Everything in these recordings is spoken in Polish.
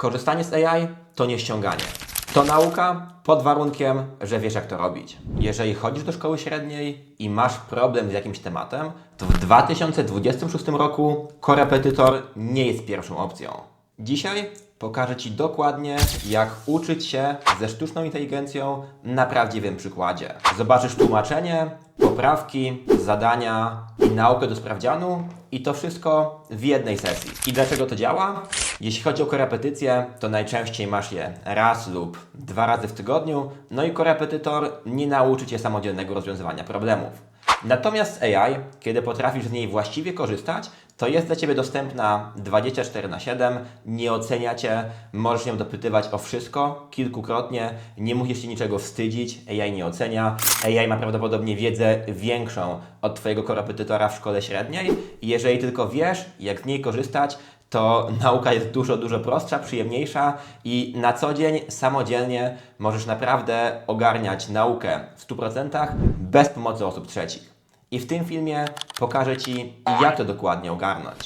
Korzystanie z AI to nie ściąganie. To nauka pod warunkiem, że wiesz jak to robić. Jeżeli chodzisz do szkoły średniej i masz problem z jakimś tematem, to w 2026 roku korepetytor nie jest pierwszą opcją. Dzisiaj pokażę Ci dokładnie, jak uczyć się ze sztuczną inteligencją na prawdziwym przykładzie. Zobaczysz tłumaczenie, poprawki, zadania i naukę do sprawdzianu i to wszystko w jednej sesji. I dlaczego to działa? Jeśli chodzi o korepetycje, to najczęściej masz je raz lub dwa razy w tygodniu, no i korepetytor nie nauczy Cię samodzielnego rozwiązywania problemów. Natomiast AI, kiedy potrafisz z niej właściwie korzystać, to jest dla Ciebie dostępna 24 na 7, nie ocenia Cię, możesz ją dopytywać o wszystko kilkukrotnie, nie musisz się niczego wstydzić, AI nie ocenia, AI ma prawdopodobnie wiedzę większą od Twojego korepetytora w szkole średniej. I jeżeli tylko wiesz, jak z niej korzystać, to nauka jest dużo, dużo prostsza, przyjemniejsza i na co dzień samodzielnie możesz naprawdę ogarniać naukę w 100% bez pomocy osób trzecich. I w tym filmie pokażę Ci, jak to dokładnie ogarnąć.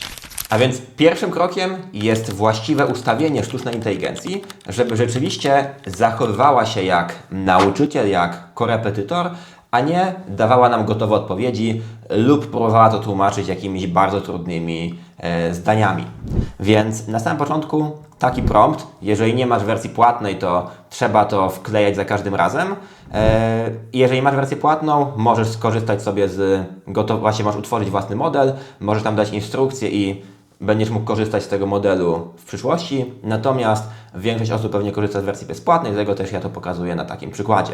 A więc pierwszym krokiem jest właściwe ustawienie sztucznej inteligencji, żeby rzeczywiście zachowywała się jak nauczyciel, jak korepetytor, a nie dawała nam gotowe odpowiedzi lub próbowała to tłumaczyć jakimiś bardzo trudnymi e, zdaniami. Więc na samym początku taki prompt, jeżeli nie masz wersji płatnej, to trzeba to wklejać za każdym razem. E, jeżeli masz wersję płatną, możesz skorzystać sobie z gotow- właśnie możesz utworzyć własny model, możesz tam dać instrukcje i będziesz mógł korzystać z tego modelu w przyszłości. Natomiast większość osób pewnie korzysta z wersji bezpłatnej, dlatego też ja to pokazuję na takim przykładzie.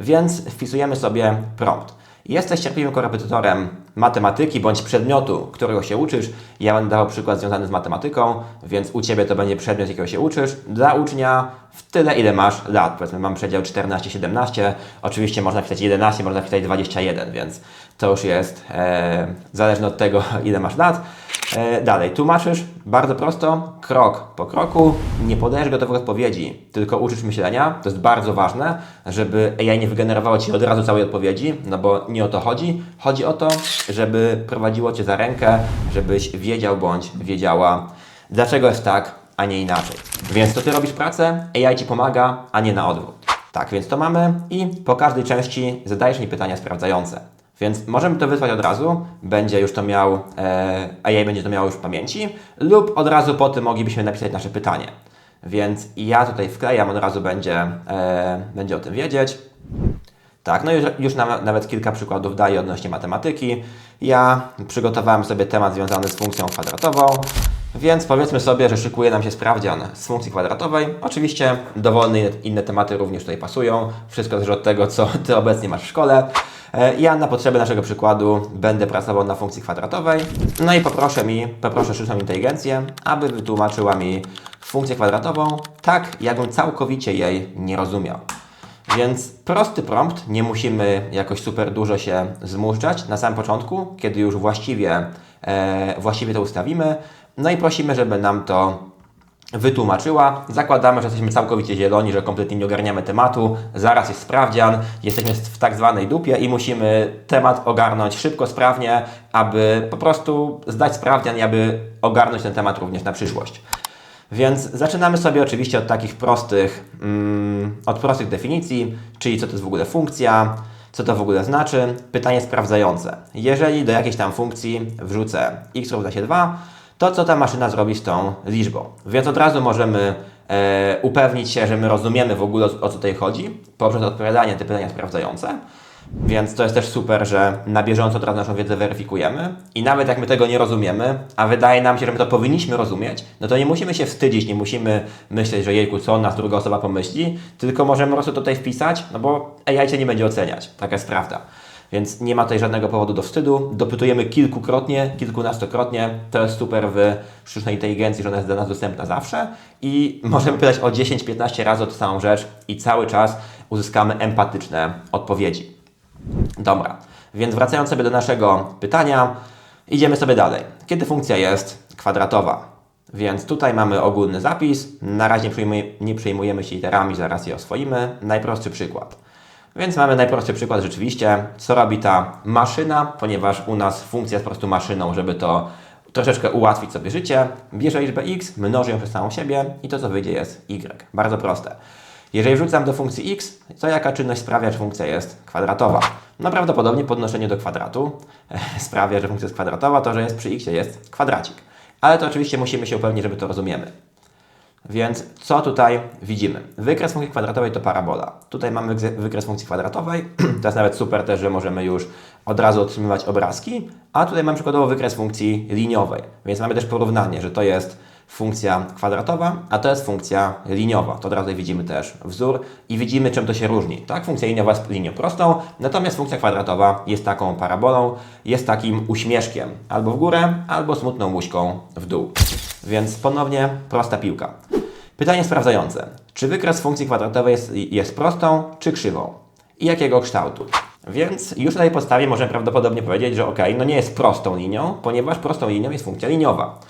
Więc wpisujemy sobie prompt. Jesteś cierpliwym korepetytorem matematyki bądź przedmiotu, którego się uczysz. Ja będę dawał przykład związany z matematyką, więc u Ciebie to będzie przedmiot, jakiego się uczysz. Dla ucznia w tyle, ile masz lat. Powiedzmy, mam przedział 14-17. Oczywiście można napisać 11, można napisać 21, więc to już jest e, zależne od tego, ile masz lat. E, dalej, tłumaczysz bardzo prosto, krok po kroku, nie podajesz gotowych odpowiedzi, tylko uczysz myślenia. To jest bardzo ważne, żeby AI nie wygenerowało Ci od razu całej odpowiedzi, no bo nie o to chodzi. Chodzi o to, żeby prowadziło Cię za rękę, żebyś wiedział bądź wiedziała, dlaczego jest tak, a nie inaczej. Więc to Ty robisz pracę, AI Ci pomaga, a nie na odwrót. Tak, więc to mamy i po każdej części zadajesz mi pytania sprawdzające. Więc możemy to wysłać od razu, będzie już to miał, e, AI będzie to miało już w pamięci, lub od razu po tym moglibyśmy napisać nasze pytanie. Więc ja tutaj wklejam, od razu będzie, e, będzie o tym wiedzieć. Tak, no już, już na, nawet kilka przykładów daję odnośnie matematyki. Ja przygotowałem sobie temat związany z funkcją kwadratową, więc powiedzmy sobie, że szykuje nam się sprawdzian z funkcji kwadratowej. Oczywiście dowolne inne- inne tematy również tutaj pasują. Wszystko zależy od tego, co Ty obecnie masz w szkole. E, Ja na potrzeby naszego przykładu będę pracował na funkcji kwadratowej. No i poproszę mi, poproszę sztuczną inteligencję, aby wytłumaczyła mi funkcję kwadratową tak, jakbym całkowicie jej nie rozumiał. Więc prosty prompt, nie musimy jakoś super dużo się zmuszczać na samym początku, kiedy już właściwie, e, właściwie to ustawimy. No i prosimy, żeby nam to wytłumaczyła. Zakładamy, że jesteśmy całkowicie zieloni, że kompletnie nie ogarniamy tematu. Zaraz jest sprawdzian, jesteśmy w tak zwanej dupie i musimy temat ogarnąć szybko, sprawnie, aby po prostu zdać sprawdzian i aby ogarnąć ten temat również na przyszłość. Więc zaczynamy sobie oczywiście od takich prostych, mm, od prostych definicji, czyli co to jest w ogóle funkcja, co to w ogóle znaczy. Pytanie sprawdzające. Jeżeli do jakiejś tam funkcji wrzucę x równa się 2, to co ta maszyna zrobi z tą liczbą. Więc od razu możemy e, upewnić się, że my rozumiemy w ogóle o, co tutaj chodzi, poprzez odpowiadanie te pytania sprawdzające. Więc to jest też super, że na bieżąco teraz naszą wiedzę weryfikujemy i nawet jak my tego nie rozumiemy, a wydaje nam się, że my to powinniśmy rozumieć, no to nie musimy się wstydzić, nie musimy myśleć, że jejku, co nas druga osoba pomyśli, tylko możemy po prostu tutaj wpisać, no bo AI cię nie będzie oceniać. Taka jest prawda. Więc nie ma tutaj żadnego powodu do wstydu. Dopytujemy kilkukrotnie, kilkunastokrotnie. To jest super w sztucznej inteligencji, że ona jest dla nas dostępna zawsze i możemy pytać o 10-15 razy o tę samą rzecz i cały czas uzyskamy empatyczne odpowiedzi. Dobra, więc wracając sobie do naszego pytania, idziemy sobie dalej. Kiedy funkcja jest kwadratowa? Więc tutaj mamy ogólny zapis. Na razie nie przejmujemy się literami, zaraz je oswoimy. Najprostszy przykład. Więc mamy najprostszy przykład rzeczywiście, co robi ta maszyna, ponieważ u nas funkcja jest po prostu maszyną, żeby to troszeczkę ułatwić sobie życie, bierze liczbę x, mnoży ją przez samą siebie i to co wyjdzie jest y. Bardzo proste. Jeżeli wrzucam do funkcji x, to jaka czynność sprawia, że funkcja jest kwadratowa? No prawdopodobnie podnoszenie do kwadratu sprawia, że funkcja jest kwadratowa, to że jest przy x jest kwadracik. Ale to oczywiście musimy się upewnić, żeby to rozumiemy. Więc co tutaj widzimy? Wykres funkcji kwadratowej to parabola. Tutaj mamy wykres funkcji kwadratowej. to jest nawet super też, że możemy już od razu otrzymywać obrazki. A tutaj mam przykładowo wykres funkcji liniowej. Więc mamy też porównanie, że to jest funkcja kwadratowa, a to jest funkcja liniowa. To od razu widzimy też wzór i widzimy, czym to się różni. Tak, funkcja liniowa jest linią prostą, natomiast funkcja kwadratowa jest taką parabolą, jest takim uśmieszkiem albo w górę, albo smutną łuśką w dół. Więc ponownie prosta piłka. Pytanie sprawdzające. Czy wykres funkcji kwadratowej jest, jest prostą czy krzywą? I jakiego kształtu? Więc już na tej podstawie możemy prawdopodobnie powiedzieć, że ok, no nie jest prostą linią, ponieważ prostą linią jest funkcja liniowa.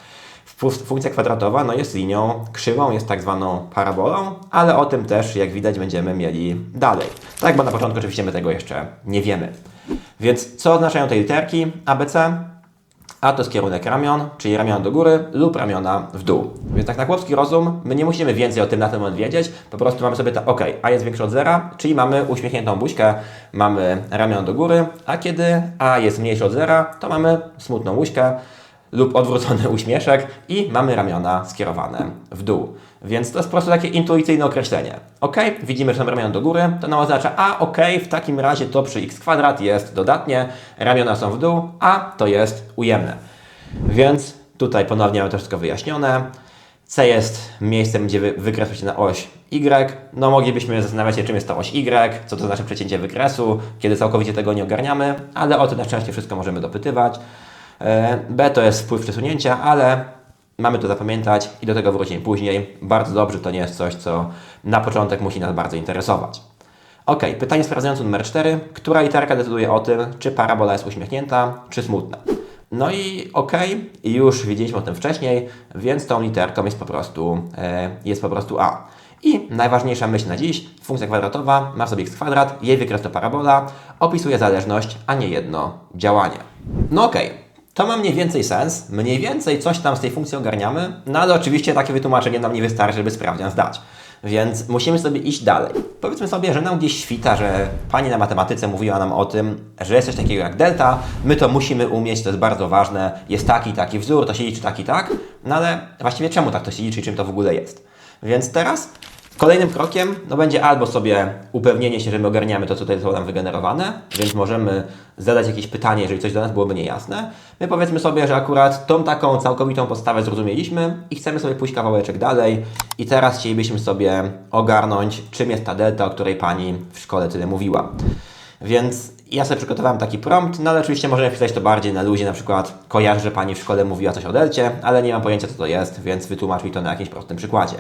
Funkcja kwadratowa no jest linią krzywą, jest tak zwaną parabolą, ale o tym też, jak widać, będziemy mieli dalej. Tak, bo na początku oczywiście my tego jeszcze nie wiemy. Więc co oznaczają te literki ABC? A to jest kierunek ramion, czyli ramiona do góry lub ramiona w dół. Więc tak na chłopski rozum, my nie musimy więcej o tym na ten moment wiedzieć, po prostu mamy sobie tak, ok, A jest większe od zera, czyli mamy uśmiechniętą buźkę, mamy ramiona do góry, a kiedy A jest mniejsze od zera, to mamy smutną buźkę, lub odwrócony uśmieszek i mamy ramiona skierowane w dół. Więc to jest po prostu takie intuicyjne określenie. Ok, widzimy, że są ramiona do góry, to nam oznacza, a ok, w takim razie to przy x kwadrat jest dodatnie, ramiona są w dół, a to jest ujemne. Więc tutaj ponownie mamy to wszystko wyjaśnione. C jest miejscem, gdzie wy, wykresuje się na oś Y. No moglibyśmy zastanawiać się, czym jest to oś Y, co to znaczy przecięcie wykresu, kiedy całkowicie tego nie ogarniamy, ale o tym na szczęście wszystko możemy dopytywać. E, B to jest wpływ przesunięcia, ale mamy to zapamiętać i do tego wrócimy później. Bardzo dobrze, to nie jest coś, co na początek musi nas bardzo interesować. Ok, pytanie sprawdzające numer 4. Która literka decyduje o tym, czy parabola jest uśmiechnięta, czy smutna? No i ok, już widzieliśmy o tym wcześniej, więc tą literką jest po prostu, e, jest po prostu A. I najważniejsza myśl na dziś, funkcja kwadratowa ma sobie x kwadrat, jej wykres to parabola, opisuje zależność, a nie jedno działanie. No okej, okay. To ma mniej więcej sens, mniej więcej coś tam z tej funkcji ogarniamy, no ale oczywiście takie wytłumaczenie nam nie wystarczy, żeby sprawdzian zdać. Więc musimy sobie iść dalej. Powiedzmy sobie, że nam gdzieś świta, że pani na matematyce mówiła nam o tym, że jest coś takiego jak delta, my to musimy umieć, to jest bardzo ważne, jest taki, taki wzór, to się liczy tak i tak, no ale właściwie czemu tak to się liczy i czym to w ogóle jest? Więc teraz Kolejnym krokiem no, będzie albo sobie upewnienie się, że my ogarniamy to, co tutaj zostało nam wygenerowane, więc możemy zadać jakieś pytanie, jeżeli coś do nas byłoby niejasne. My powiedzmy sobie, że akurat tą taką całkowitą podstawę zrozumieliśmy i chcemy sobie pójść kawałeczek dalej i teraz chcielibyśmy sobie ogarnąć, czym jest ta delta, o której Pani w szkole tyle mówiła. Więc ja sobie przygotowałem taki prompt, no ale oczywiście możemy wpisać to bardziej na luzie, na przykład kojarzę, że Pani w szkole mówiła coś o delcie, ale nie mam pojęcia co to jest, więc wytłumacz mi to na jakimś prostym przykładzie.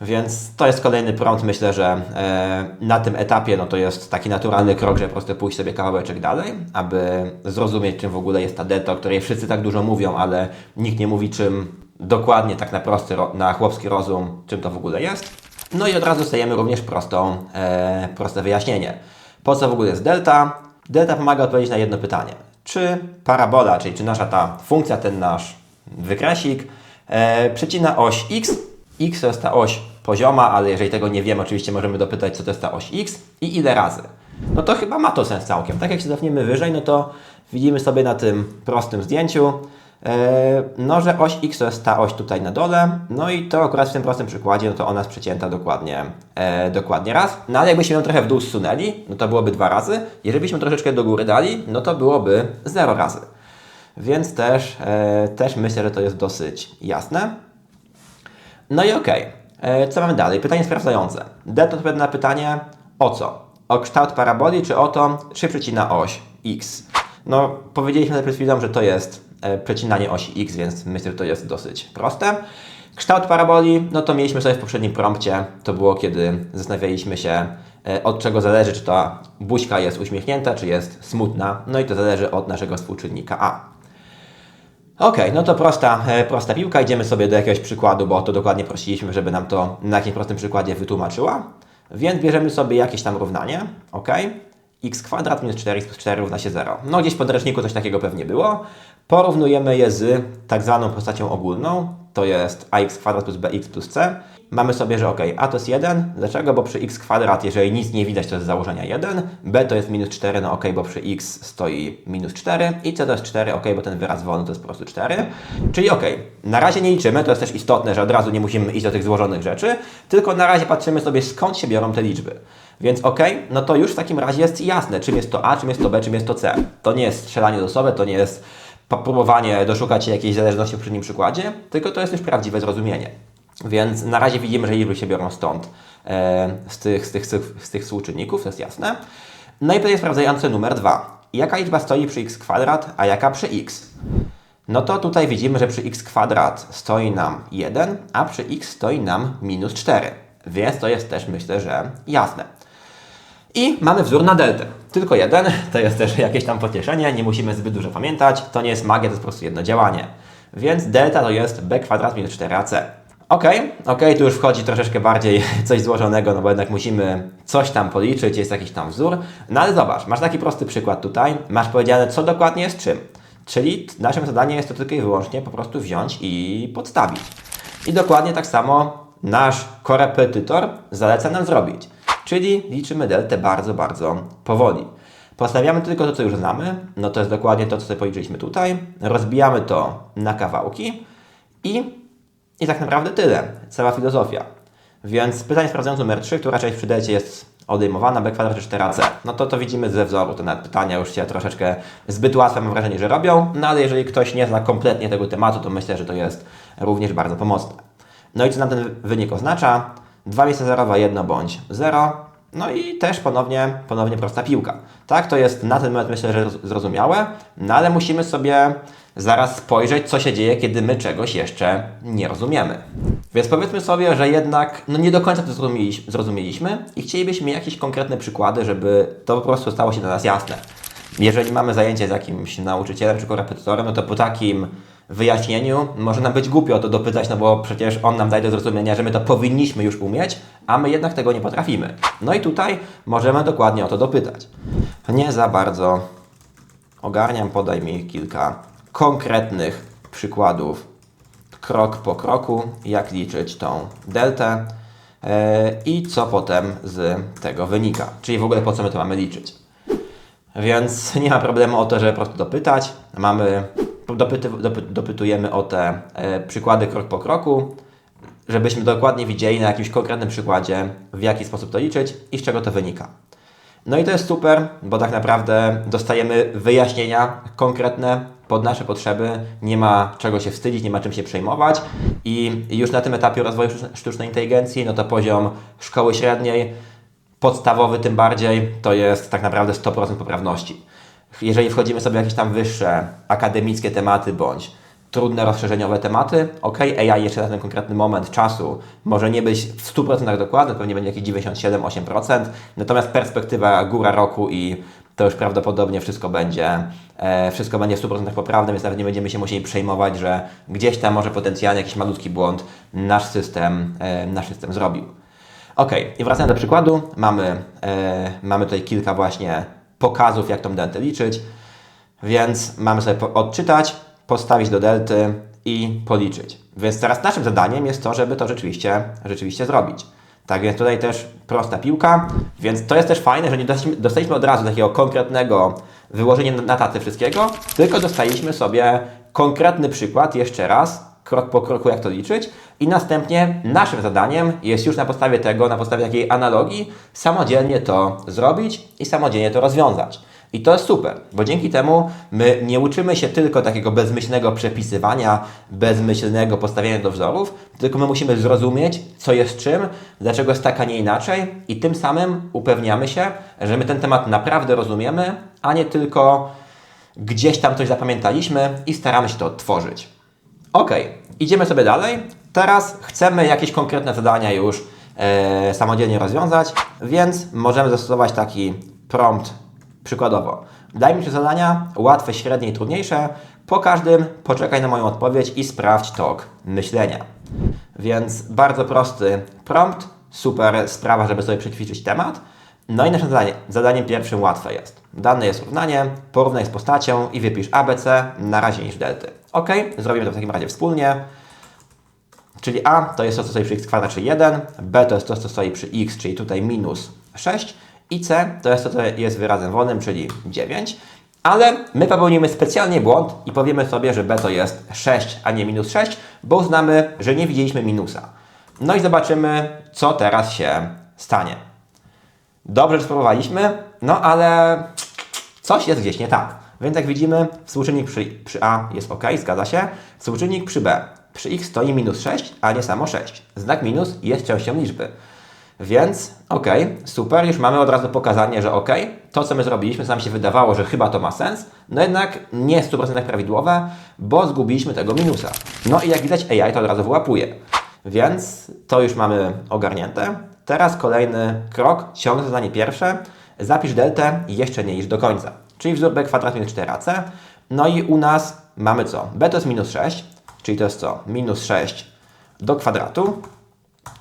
Więc to jest kolejny prąd. Myślę, że e, na tym etapie no to jest taki naturalny krok, żeby po prostu pójść sobie kawałeczek dalej, aby zrozumieć, czym w ogóle jest ta delta, o której wszyscy tak dużo mówią, ale nikt nie mówi, czym dokładnie, tak na prosty, na chłopski rozum, czym to w ogóle jest. No i od razu stajemy również prostą, e, proste wyjaśnienie. Po co w ogóle jest delta? Delta pomaga odpowiedzieć na jedno pytanie. Czy parabola, czyli czy nasza ta funkcja, ten nasz wykresik, e, przecina oś x x to jest ta oś pozioma, ale jeżeli tego nie wiemy, oczywiście możemy dopytać, co to jest ta oś x i ile razy. No to chyba ma to sens całkiem. Tak jak się cofniemy wyżej, no to widzimy sobie na tym prostym zdjęciu, e, no, że oś x to jest ta oś tutaj na dole, no i to akurat w tym prostym przykładzie, no to ona jest przecięta dokładnie, e, dokładnie raz. No ale jakbyśmy ją trochę w dół zsunęli, no to byłoby dwa razy. Jeżeli byśmy troszeczkę do góry dali, no to byłoby zero razy. Więc też, e, też myślę, że to jest dosyć jasne. No i okej. Okay. E, co mamy dalej? Pytanie sprawdzające. D to odpowiada na pytanie o co? O kształt paraboli, czy o to, czy przecina oś x? No, powiedzieliśmy przed chwilą, że to jest e, przecinanie osi x, więc myślę, że to jest dosyć proste. Kształt paraboli, no to mieliśmy sobie w poprzednim prompcie, to było kiedy zastanawialiśmy się, e, od czego zależy, czy ta buźka jest uśmiechnięta, czy jest smutna. No i to zależy od naszego współczynnika a. Ok, no to prosta, e, prosta piłka. Idziemy sobie do jakiegoś przykładu, bo to dokładnie prosiliśmy, żeby nam to na jakimś prostym przykładzie wytłumaczyła. Więc bierzemy sobie jakieś tam równanie. Ok, x kwadrat minus 4x plus 4 równa się 0. No gdzieś w podręczniku coś takiego pewnie było. Porównujemy je z tak zwaną postacią ogólną, to jest ax kwadrat plus bx plus c. Mamy sobie, że ok, a to jest 1. Dlaczego? Bo przy x kwadrat, jeżeli nic nie widać, to jest z założenia 1. b to jest minus 4, no ok, bo przy x stoi minus 4. I c to jest 4, ok, bo ten wyraz wolny to jest po prostu 4. Czyli ok, na razie nie liczymy, to jest też istotne, że od razu nie musimy iść do tych złożonych rzeczy, tylko na razie patrzymy sobie skąd się biorą te liczby. Więc ok, no to już w takim razie jest jasne, czym jest to a, czym jest to b, czym jest to c. To nie jest strzelanie do sobie, to nie jest próbowanie doszukać się jakiejś zależności w poprzednim przykładzie, tylko to jest już prawdziwe zrozumienie. Więc na razie widzimy, że liczby się biorą stąd, e, z, tych, z, tych, z tych współczynników, to jest jasne. No i pytanie sprawdzające numer dwa. Jaka liczba stoi przy x kwadrat, a jaka przy x? No to tutaj widzimy, że przy x kwadrat stoi nam 1, a przy x stoi nam minus 4. Więc to jest też, myślę, że jasne. I mamy wzór na deltę. Tylko jeden, to jest też jakieś tam pocieszenie, nie musimy zbyt dużo pamiętać, to nie jest magia, to jest po prostu jedno działanie. Więc delta to jest b kwadrat minus 4ac. Ok, ok, tu już wchodzi troszeczkę bardziej coś złożonego, no bo jednak musimy coś tam policzyć, jest jakiś tam wzór. No ale zobacz, masz taki prosty przykład tutaj, masz powiedziane, co dokładnie jest czym. Czyli naszym zadaniem jest to tylko i wyłącznie po prostu wziąć i podstawić. I dokładnie tak samo nasz korepetytor zaleca nam zrobić. Czyli liczymy deltę bardzo, bardzo powoli. Postawiamy tylko to, co już znamy, no to jest dokładnie to, co sobie policzyliśmy tutaj. Rozbijamy to na kawałki i, i tak naprawdę tyle. Cała filozofia. Więc pytanie sprawdzające numer 3, która część przy delcie jest odejmowana, b kwadrat czy 4ac. No to to widzimy ze wzoru, te pytania już się troszeczkę zbyt łatwe mam wrażenie, że robią, no ale jeżeli ktoś nie zna kompletnie tego tematu, to myślę, że to jest również bardzo pomocne. No i co nam ten wynik oznacza? 2 miejsca zerowe, 1 bądź 0. No i też ponownie, ponownie prosta piłka. Tak, to jest na ten moment myślę, że zrozumiałe, no ale musimy sobie zaraz spojrzeć, co się dzieje, kiedy my czegoś jeszcze nie rozumiemy. Więc powiedzmy sobie, że jednak no nie do końca to zrozumieliśmy, zrozumieliśmy i chcielibyśmy jakieś konkretne przykłady, żeby to po prostu stało się dla nas jasne. Jeżeli mamy zajęcie z jakimś nauczycielem czy korepetytorem, no to po takim wyjaśnieniu może nam być głupio o to dopytać, no bo przecież on nam daje do zrozumienia, że my to powinniśmy już umieć, a my jednak tego nie potrafimy. No i tutaj możemy dokładnie o to dopytać. Nie za bardzo ogarniam, podaj mi kilka konkretnych przykładów krok po kroku, jak liczyć tą deltę yy, i co potem z tego wynika. Czyli w ogóle po co my to mamy liczyć. Więc nie ma problemu o to, żeby po prostu dopytać. Mamy dopyty, dopy, dopytujemy o te e, przykłady krok po kroku, żebyśmy dokładnie widzieli na jakimś konkretnym przykładzie, w jaki sposób to liczyć i z czego to wynika. No i to jest super, bo tak naprawdę dostajemy wyjaśnienia konkretne pod nasze potrzeby, nie ma czego się wstydzić, nie ma czym się przejmować. I już na tym etapie rozwoju sztucznej inteligencji, no to poziom szkoły średniej, podstawowy tym bardziej, to jest tak naprawdę 100% poprawności jeżeli wchodzimy sobie w jakieś tam wyższe akademickie tematy bądź trudne rozszerzeniowe tematy, ok, AI jeszcze na ten konkretny moment czasu może nie być w 100% dokładny, pewnie będzie jakieś 97-8%, natomiast perspektywa góra roku i to już prawdopodobnie wszystko będzie, e, wszystko będzie w 100% poprawne, więc nawet nie będziemy się musieli przejmować, że gdzieś tam może potencjalnie jakiś malutki błąd nasz system, e, nasz system zrobił. Ok, i wracając do przykładu, mamy, e, mamy tutaj kilka właśnie pokazów, jak tą deltę liczyć. Więc mamy sobie odczytać, postawić do delty i policzyć. Więc teraz naszym zadaniem jest to, żeby to rzeczywiście, rzeczywiście zrobić. Tak więc tutaj też prosta piłka, więc to jest też fajne, że nie dostaliśmy od razu takiego konkretnego wyłożenia na tacy wszystkiego, tylko dostaliśmy sobie konkretny przykład jeszcze raz, krok po kroku, jak to liczyć. I następnie naszym zadaniem jest już na podstawie tego, na podstawie takiej analogii, samodzielnie to zrobić i samodzielnie to rozwiązać. I to jest super, bo dzięki temu my nie uczymy się tylko takiego bezmyślnego przepisywania, bezmyślnego postawiania do wzorów, tylko my musimy zrozumieć, co jest czym, dlaczego jest tak, a nie inaczej, i tym samym upewniamy się, że my ten temat naprawdę rozumiemy, a nie tylko gdzieś tam coś zapamiętaliśmy i staramy się to odtworzyć. Ok, idziemy sobie dalej. Teraz chcemy jakieś konkretne zadania już e, samodzielnie rozwiązać, więc możemy zastosować taki prompt przykładowo. Daj mi trzy zadania, łatwe, średnie i trudniejsze. Po każdym poczekaj na moją odpowiedź i sprawdź tok myślenia. Więc bardzo prosty prompt, super sprawa, żeby sobie przećwiczyć temat. No i naszym zadanie, zadaniem pierwszym łatwe jest. Dane jest równanie, porównaj z postacią i wypisz ABC na razie niż delty. Ok, zrobimy to w takim razie wspólnie. Czyli A to jest to, co stoi przy x kwadrat, czyli 1, B to jest to, co stoi przy x, czyli tutaj minus 6 i C to jest to, co jest wyrazem wolnym, czyli 9. Ale my popełnimy specjalnie błąd i powiemy sobie, że B to jest 6, a nie minus 6, bo uznamy, że nie widzieliśmy minusa. No i zobaczymy, co teraz się stanie. Dobrze, spróbowaliśmy, no ale coś jest gdzieś nie tak. Więc jak widzimy, współczynnik przy, przy A jest ok, zgadza się. Współczynnik przy B. Przy x stoi minus 6, a nie samo 6. Znak minus jest częścią liczby. Więc ok, super, już mamy od razu pokazanie, że ok, to co my zrobiliśmy, co nam się wydawało, że chyba to ma sens, no jednak nie jest w 100% prawidłowe, bo zgubiliśmy tego minusa. No i jak widać AI to od razu wyłapuje. Więc to już mamy ogarnięte. Teraz kolejny krok, ciągle zadanie pierwsze. Zapisz deltę jeszcze nie iść do końca. Czyli wzór b kwadrat minus 4ac. No i u nas mamy co? b to jest minus 6, czyli to jest co? Minus 6 do kwadratu.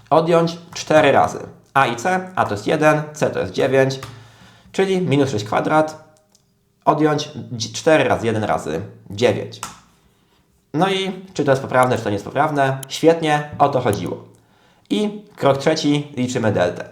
Odjąć 4 razy a i c, a to jest 1, c to jest 9, czyli minus 6 kwadrat. Odjąć 4 razy 1 razy 9. No i czy to jest poprawne, czy to nie jest poprawne? Świetnie, o to chodziło. I krok trzeci, liczymy deltę.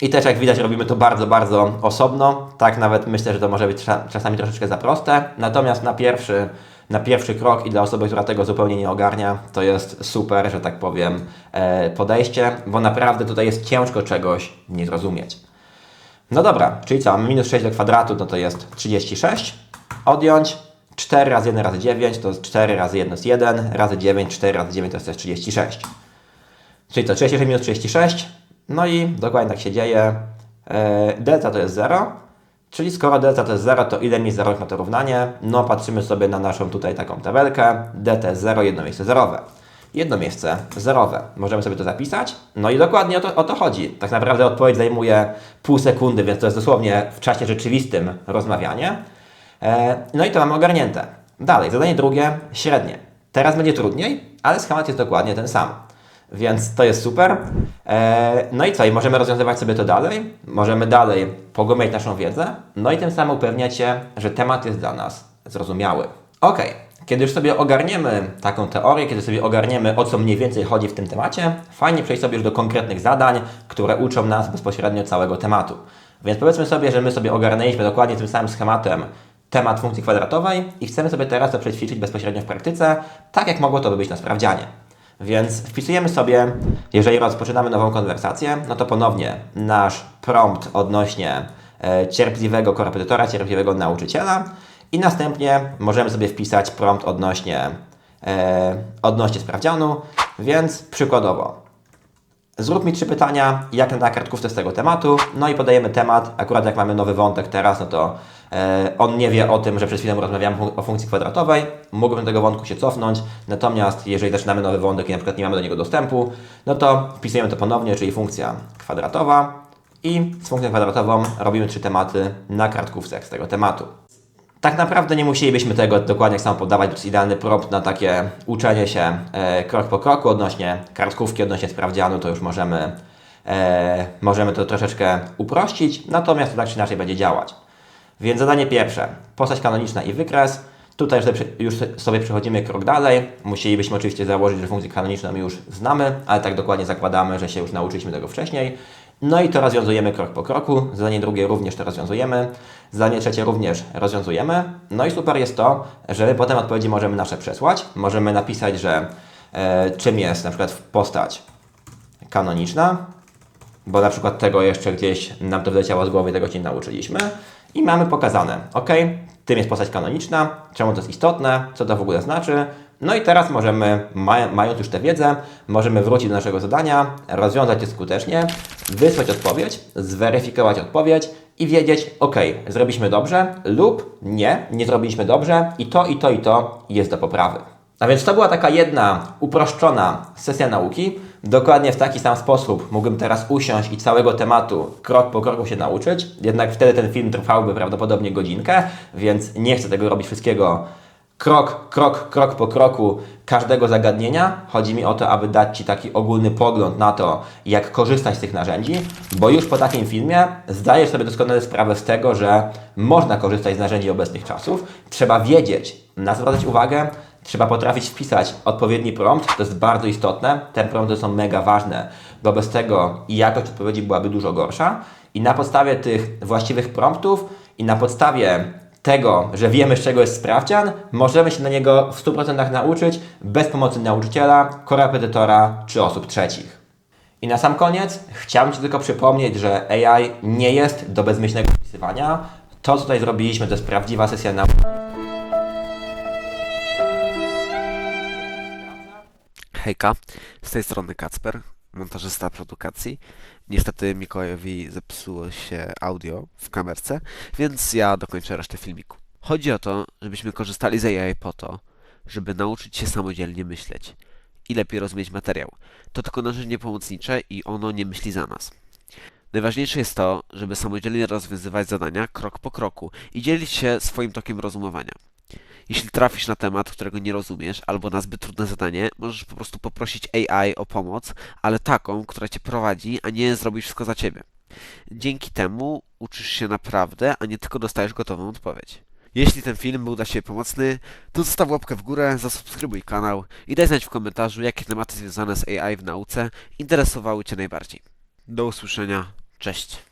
I też jak widać robimy to bardzo, bardzo osobno. Tak nawet myślę, że to może być cza- czasami troszeczkę za proste. Natomiast na pierwszy, na pierwszy krok i dla osoby, która tego zupełnie nie ogarnia, to jest super, że tak powiem, e, podejście, bo naprawdę tutaj jest ciężko czegoś nie zrozumieć. No dobra, czyli co? Minus 6 do kwadratu, no to jest 36. Odjąć 4 razy 1 razy 9 to jest 4 razy 1 jest 1, razy 9, 4 razy 9 to jest też 36. Czyli to 36 minus 36. No i dokładnie tak się dzieje. E, delta to jest 0. Czyli skoro delta to jest 0, to ile miejsc zerowych na to równanie? No patrzymy sobie na naszą tutaj taką tabelkę. D to jest 0, jedno miejsce zerowe. Jedno miejsce zerowe. Możemy sobie to zapisać. No i dokładnie o to, o to chodzi. Tak naprawdę odpowiedź zajmuje pół sekundy, więc to jest dosłownie w czasie rzeczywistym rozmawianie. E, no i to mamy ogarnięte. Dalej, zadanie drugie, średnie. Teraz będzie trudniej, ale schemat jest dokładnie ten sam. Więc to jest super. E, no i co? I możemy rozwiązywać sobie to dalej. Możemy dalej pogłębiać naszą wiedzę. No i tym samym upewniać się, że temat jest dla nas zrozumiały. Ok. Kiedy już sobie ogarniemy taką teorię, kiedy sobie ogarniemy o co mniej więcej chodzi w tym temacie, fajnie przejść sobie już do konkretnych zadań, które uczą nas bezpośrednio całego tematu. Więc powiedzmy sobie, że my sobie ogarnęliśmy dokładnie tym samym schematem temat funkcji kwadratowej i chcemy sobie teraz to przećwiczyć bezpośrednio w praktyce, tak jak mogło to by być na sprawdzianie. Więc wpisujemy sobie, jeżeli rozpoczynamy nową konwersację, no to ponownie nasz prompt odnośnie e, cierpliwego korepetytora, cierpliwego nauczyciela i następnie możemy sobie wpisać prompt odnośnie, e, odnośnie sprawdzianu, więc przykładowo Zrób mi trzy pytania, jak na kartkówce z tego tematu. No i podajemy temat. Akurat jak mamy nowy wątek teraz, no to e, on nie wie o tym, że przed chwilą rozmawiamy o funkcji kwadratowej. Mógłbym tego wątku się cofnąć. Natomiast jeżeli zaczynamy nowy wątek i na przykład nie mamy do niego dostępu, no to wpisujemy to ponownie, czyli funkcja kwadratowa. I z funkcją kwadratową robimy trzy tematy na kartkówce z tego tematu. Tak naprawdę nie musielibyśmy tego dokładnie jak samo podawać, to jest idealny prompt na takie uczenie się e, krok po kroku odnośnie kartkówki, odnośnie sprawdzianu, to już możemy, e, możemy to troszeczkę uprościć, natomiast to tak czy inaczej będzie działać. Więc zadanie pierwsze, postać kanoniczna i wykres. Tutaj już sobie przechodzimy krok dalej. Musielibyśmy oczywiście założyć, że funkcję kanoniczną już znamy, ale tak dokładnie zakładamy, że się już nauczyliśmy tego wcześniej. No i to rozwiązujemy krok po kroku. Zadanie drugie również to rozwiązujemy. Zadanie trzecie również rozwiązujemy. No i super jest to, że potem odpowiedzi możemy nasze przesłać. Możemy napisać, że e, czym jest na przykład postać kanoniczna, bo na przykład tego jeszcze gdzieś nam to wleciało z głowy, tego się nauczyliśmy. I mamy pokazane, ok, tym jest postać kanoniczna, czemu to jest istotne, co to w ogóle znaczy. No i teraz możemy, mając już tę wiedzę, możemy wrócić do naszego zadania, rozwiązać je skutecznie, wysłać odpowiedź, zweryfikować odpowiedź i wiedzieć, ok, zrobiliśmy dobrze lub nie, nie zrobiliśmy dobrze i to, i to, i to jest do poprawy. A więc to była taka jedna uproszczona sesja nauki. Dokładnie w taki sam sposób mógłbym teraz usiąść i całego tematu krok po kroku się nauczyć. Jednak wtedy ten film trwałby prawdopodobnie godzinkę, więc nie chcę tego robić wszystkiego krok, krok, krok po kroku każdego zagadnienia. Chodzi mi o to, aby dać Ci taki ogólny pogląd na to, jak korzystać z tych narzędzi, bo już po takim filmie zdajesz sobie doskonale sprawę z tego, że można korzystać z narzędzi obecnych czasów. Trzeba wiedzieć, na co zwracać uwagę, trzeba potrafić wpisać odpowiedni prompt, to jest bardzo istotne. Te prompty są mega ważne, bo bez tego jakość odpowiedzi byłaby dużo gorsza. I na podstawie tych właściwych promptów i na podstawie tego, że wiemy z czego jest sprawdzian, możemy się na niego w 100% nauczyć bez pomocy nauczyciela, korepetytora czy osób trzecich. I na sam koniec chciałbym Ci tylko przypomnieć, że AI nie jest do bezmyślnego wpisywania. To, co tutaj zrobiliśmy, to jest prawdziwa sesja nauki. Hejka, z tej strony Kacper, montażysta produkacji. Niestety Mikołajowi zepsuło się audio w kamerce, więc ja dokończę resztę filmiku. Chodzi o to, żebyśmy korzystali z AI po to, żeby nauczyć się samodzielnie myśleć i lepiej rozumieć materiał. To tylko narzędzie pomocnicze i ono nie myśli za nas. Najważniejsze jest to, żeby samodzielnie rozwiązywać zadania krok po kroku i dzielić się swoim tokiem rozumowania. Jeśli trafisz na temat, którego nie rozumiesz, albo na zbyt trudne zadanie, możesz po prostu poprosić AI o pomoc, ale taką, która cię prowadzi, a nie zrobi wszystko za ciebie. Dzięki temu uczysz się naprawdę, a nie tylko dostajesz gotową odpowiedź. Jeśli ten film był dla Ciebie pomocny, to zostaw łapkę w górę, zasubskrybuj kanał i daj znać w komentarzu, jakie tematy związane z AI w nauce interesowały Cię najbardziej. Do usłyszenia, cześć!